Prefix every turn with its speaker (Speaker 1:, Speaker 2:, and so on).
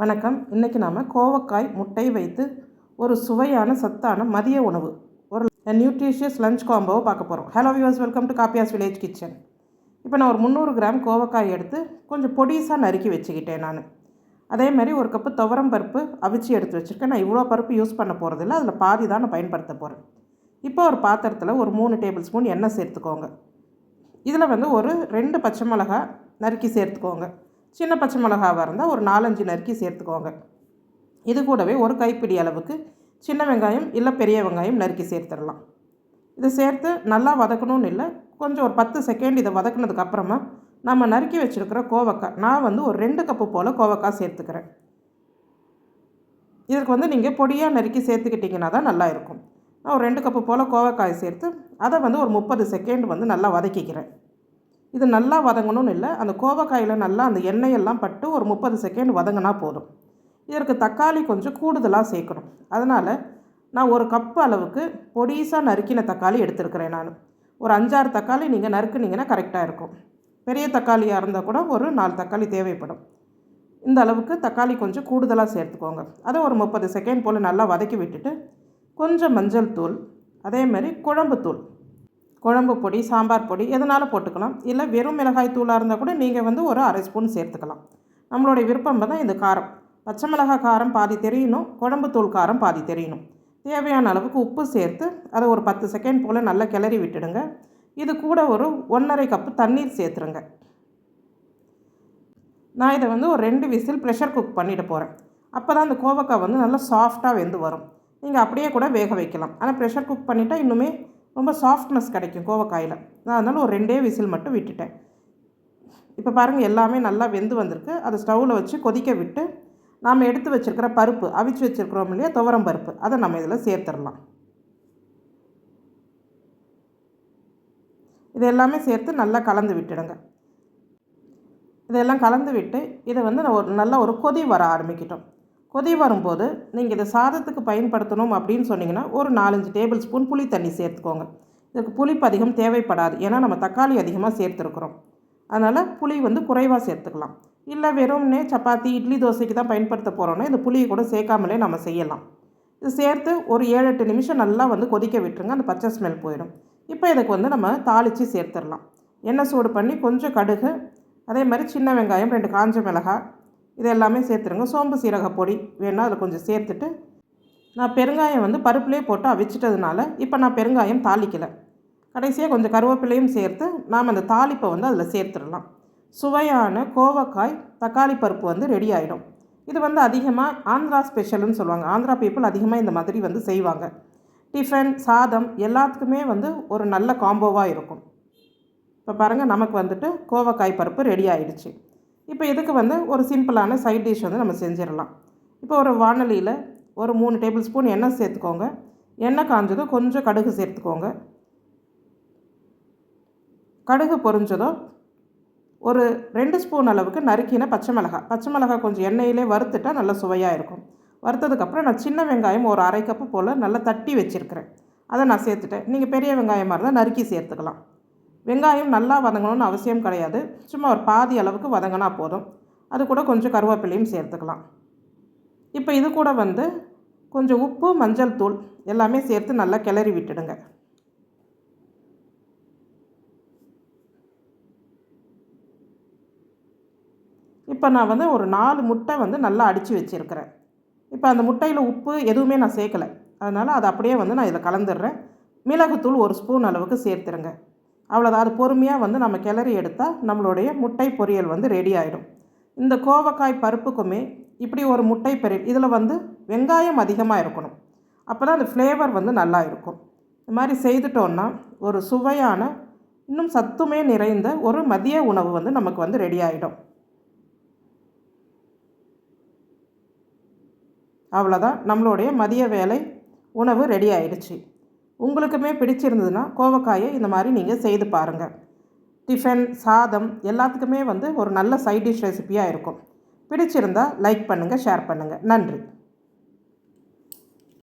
Speaker 1: வணக்கம். இன்றைக்கி நாம் கோவக்காய் முட்டை வைத்து ஒரு சுவையான சத்தான மதிய உணவு. ஒரு நியூட்ரிஷியஸ் லஞ்ச் காம்போவை பார்க்க போகிறோம் hello viewers welcome to Kappiyas village kitchen இப்போ நான் ஒரு முந்நூறு கிராம் கோவக்காய் எடுத்து கொஞ்சம் பொடிசாக நறுக்கி வச்சுக்கிட்டேன் நான். அதே மாதிரி ஒரு கப்பு துவரம் பருப்பு அவிச்சு எடுத்து வச்சுருக்கேன். நான் இவ்வளோ பருப்பு யூஸ் பண்ண போகிறதில்ல அதில் பாதி தான் நான் பயன்படுத்த போகிறேன் இப்போ ஒரு பாத்திரத்தில் ஒரு மூணு டேபிள் ஸ்பூன் எண்ணெய் சேர்த்துக்கோங்க. இதில் வந்து ஒரு ரெண்டு பச்சை மிளகாய் நறுக்கி சேர்த்துக்கோங்க. சின்ன பச்சை மிளகாவாக இருந்தால் ஒரு நாலஞ்சு நறுக்கி சேர்த்துக்கோங்க. இது கூடவே ஒரு கைப்பிடி அளவுக்கு சின்ன வெங்காயம் இல்லை பெரிய வெங்காயம் நறுக்கி சேர்த்துடலாம். இதை சேர்த்து நல்லா வதக்கணும்னு இல்லை கொஞ்சம் ஒரு பத்து செகண்ட் இதை வதக்குனதுக்கப்புறமா நம்ம நறுக்கி வச்சுருக்கிற கோவக்காய் நான் வந்து ஒரு ரெண்டு கப்பு போல் கோவக்காய் சேர்த்துக்கிறேன். இதற்கு வந்து நீங்கள் பொடியாக நறுக்கி சேர்த்துக்கிட்டிங்கன்னா தான் நல்லா இருக்கும். நான் ஒரு ரெண்டு கப்பு போல் கோவக்காய் சேர்த்து அதை வந்து ஒரு முப்பது செகண்ட் வந்து நல்லா வதக்கிக்கிறேன். இது நல்லா வதங்கணும்னு இல்லை. அந்த கோவக்காயில் நல்லா அந்த எண்ணெயெல்லாம் பட்டு ஒரு முப்பது செகண்ட் வதங்கினா போதும். இதற்கு தக்காளி கொஞ்சம் கூடுதலாக சேர்க்கணும். அதனால் நான் ஒரு கப்பு அளவுக்கு பொடிசாக நறுக்கின தக்காளி எடுத்துருக்கிறேன் நான். ஒரு அஞ்சாறு தக்காளி நீங்கள் நறுக்குனீங்கன்னா கரெக்டாக இருக்கும். பெரிய தக்காளியாக இருந்தால் கூட ஒரு நாலு தக்காளி தேவைப்படும். இந்த அளவுக்கு தக்காளி கொஞ்சம் கூடுதலாக சேர்த்துக்கோங்க. அதை ஒரு முப்பது செகண்ட் போல் நல்லா வதக்கி விட்டுட்டு கொஞ்சம் மஞ்சள் தூள் அதேமாதிரி குழம்பு தூள். குழம்பு பொடி சாம்பார் பொடி எதனாலும் போட்டுக்கலாம்? இல்லை வெறும் மிளகாய் தூளாக இருந்தால் கூட நீங்கள் வந்து ஒரு அரை ஸ்பூன் சேர்த்துக்கலாம். நம்மளுடைய விருப்பம் தான் இந்த காரம். பச்சை மிளகாய் காரம் பாதி தெரியணும் குழம்பு தூள் காரம் பாதி தெரியணும். தேவையான அளவுக்கு உப்பு சேர்த்து அதை ஒரு பத்து செகண்ட் போல் நல்லா கிளறி விட்டுடுங்க. இது கூட ஒரு ஒன்றரை கப்பு தண்ணீர் சேர்த்துருங்க. நான் இதை வந்து ஒரு ரெண்டு விசில் ப்ரெஷர் குக் பண்ணிட்டு போகிறேன் அப்போ தான் அந்த கோவக்காய் வந்து நல்லா சாஃப்டாக வெந்து வரும். நீங்கள் அப்படியே கூட வேக வைக்கலாம். ஆனால் ப்ரெஷர் குக் பண்ணிட்டால் இன்னுமே ரொம்ப சாஃப்ட்னஸ் கிடைக்கும் கோவக்காயில். நான் அதனால் ஒரு ரெண்டே விசில் மட்டும் விட்டுட்டேன். இப்போ பாருங்கள் எல்லாமே நல்லா வெந்து வந்திருக்கு. அதை ஸ்டவ்வில் வச்சு கொதிக்க விட்டு நாம் எடுத்து வச்சுருக்கிற பருப்பு அவிச்சு வச்சுருக்கிறோம் இல்லையா துவரம் பருப்பு அதை நம்ம இதில் சேர்த்துடலாம். இது எல்லாமே சேர்த்து நல்லா கலந்து விட்டுடுங்க. இதெல்லாம் கலந்து விட்டு இதை வந்து ஒரு நல்ல ஒரு கொதி வர ஆரம்பிக்கிட்டோம். கொதி வரும்போது நீங்கள் இதை சாதத்துக்கு பயன்படுத்தணும் அப்படின்னு சொன்னிங்கன்னா ஒரு நாலஞ்சு டேபிள் ஸ்பூன் புளி தண்ணி சேர்த்துக்கோங்க. இதுக்கு புளிப்பு அதிகம் தேவைப்படாது. ஏன்னா நம்ம தக்காளி அதிகமாக சேர்த்துருக்குறோம். அதனால் புளி வந்து குறைவாக சேர்த்துக்கலாம். இல்லை வெறும்னே சப்பாத்தி இட்லி தோசைக்கு தான் பயன்படுத்த போகிறோன்னா இந்த புளியை கூட சேர்க்காமலே நம்ம செய்யலாம். இது சேர்த்து ஒரு ஏழு எட்டு நிமிஷம் நல்லா வந்து கொதிக்க விட்டுருங்க. அந்த பச்சை ஸ்மெல் போயிடும். இப்போ இதுக்கு வந்து நம்ம தாளித்து சேர்த்துடலாம். எண்ணெய் சூடு பண்ணி கொஞ்சம் கடுகு அதே மாதிரி சின்ன வெங்காயம் ரெண்டு காஞ்ச மிளகாய் இது எல்லாமே சேர்த்துருங்க. சோம்பு சீரக பொடி வேணால் அதில் கொஞ்சம் சேர்த்துட்டு நான் பெருங்காயம் வந்து பருப்புலேயே போட்டு அவிச்சிட்டதுனால இப்போ நான் பெருங்காயம் தாளிக்கலை. கடைசியாக கொஞ்சம் கருவேப்பிலையும் சேர்த்து நாம் அந்த தாளிப்பை வந்து அதில் சேர்த்துடலாம். சுவையான கோவக்காய் தக்காளி பருப்பு வந்து ரெடி ஆகிடும் இது வந்து அதிகமாக ஆந்திரா ஸ்பெஷல்னு சொல்லுவாங்க. ஆந்திரா பீப்புள் அதிகமாக இந்த மாதிரி வந்து செய்வாங்க. டிஃபன் சாதம் எல்லாத்துக்குமே வந்து ஒரு நல்ல காம்போவாக இருக்கும். இப்போ பாருங்கள் நமக்கு வந்துட்டு கோவக்காய் பருப்பு ரெடி ஆகிடுச்சு இப்போ இதுக்கு வந்து ஒரு சிம்பிளான சைட் டிஷ் வந்து நம்ம செஞ்சிடலாம். இப்போ ஒரு வானொலியில் ஒரு மூணு டேபிள் ஸ்பூன் எண்ணெய் சேர்த்துக்கோங்க. எண்ணெய் காஞ்சதும் கொஞ்சம் கடுகு சேர்த்துக்கோங்க. கடுகு பொரிஞ்சதும் ஒரு ரெண்டு ஸ்பூன் அளவுக்கு நறுக்கின பச்சை மிளகாய். பச்சை மிளகாய் கொஞ்சம் எண்ணெயிலே வறுத்துட்டால் நல்லா சுவையாக இருக்கும். வறுத்ததுக்கப்புறம் நான் சின்ன வெங்காயம் ஒரு அரை கப்பு போல் நல்லா தட்டி வச்சுருக்கிறேன். அதை நான் சேர்த்துட்டேன். நீங்கள் பெரிய வெங்காயமாக இருந்தால் நறுக்கி சேர்த்துக்கலாம். வெங்காயம் நல்லா வதங்கணும்னு அவசியம் கிடையாது. சும்மா ஒரு பாதி அளவுக்கு வதங்கினா போதும். அது கூட கொஞ்சம் கருவேப்பிலையும் சேர்த்துக்கலாம். இப்போ இது கூட வந்து கொஞ்சம் உப்பு மஞ்சள் தூள் எல்லாமே சேர்த்து நல்லா கிளறி விட்டுடுங்க. இப்போ நான் வந்து ஒரு நாலு முட்டை வந்து நல்லா அடித்து வச்சுருக்கிறேன். இப்போ அந்த முட்டையில் உப்பு எதுவுமே நான் சேர்க்கலை. அதனால் அதை அப்படியே வந்து நான் இதில் கலந்துடுறேன். மிளகுத்தூள் ஒரு ஸ்பூன் அளவுக்கு சேர்த்துருங்க அவ்வளோதான் அது பொறுமையாக வந்து நம்ம கிளறி எடுத்தால் நம்மளுடைய முட்டை பொரியல் வந்து ரெடி ஆகிடும் இந்த கோவக்காய் பருப்புக்குமே இப்படி ஒரு முட்டை பொரியல் இதில் வந்து வெங்காயம் அதிகமாக இருக்கணும். அப்போ தான் அந்த ஃப்ளேவர் வந்து நல்லா இருக்கும். இந்த மாதிரி செய்துட்டோன்னா ஒரு சுவையான இன்னும் சத்துமே நிறைந்த ஒரு மதிய உணவு வந்து நமக்கு வந்து ரெடி ஆகிடும் அவ்வளோதான் நம்மளுடைய மதிய வேலை உணவு ரெடி ஆயிடுச்சு. உங்களுக்குமே பிடிச்சிருந்ததுன்னா கோவக்காயை இந்த மாதிரி நீங்கள் செய்து பாருங்கள் டிஃபன் சாதம் எல்லாத்துக்குமே வந்து ஒரு நல்ல சைட் டிஷ் ரெசிப்பியாக இருக்கும். பிடிச்சிருந்தால் லைக் பண்ணுங்கள் ஷேர் பண்ணுங்கள் நன்றி.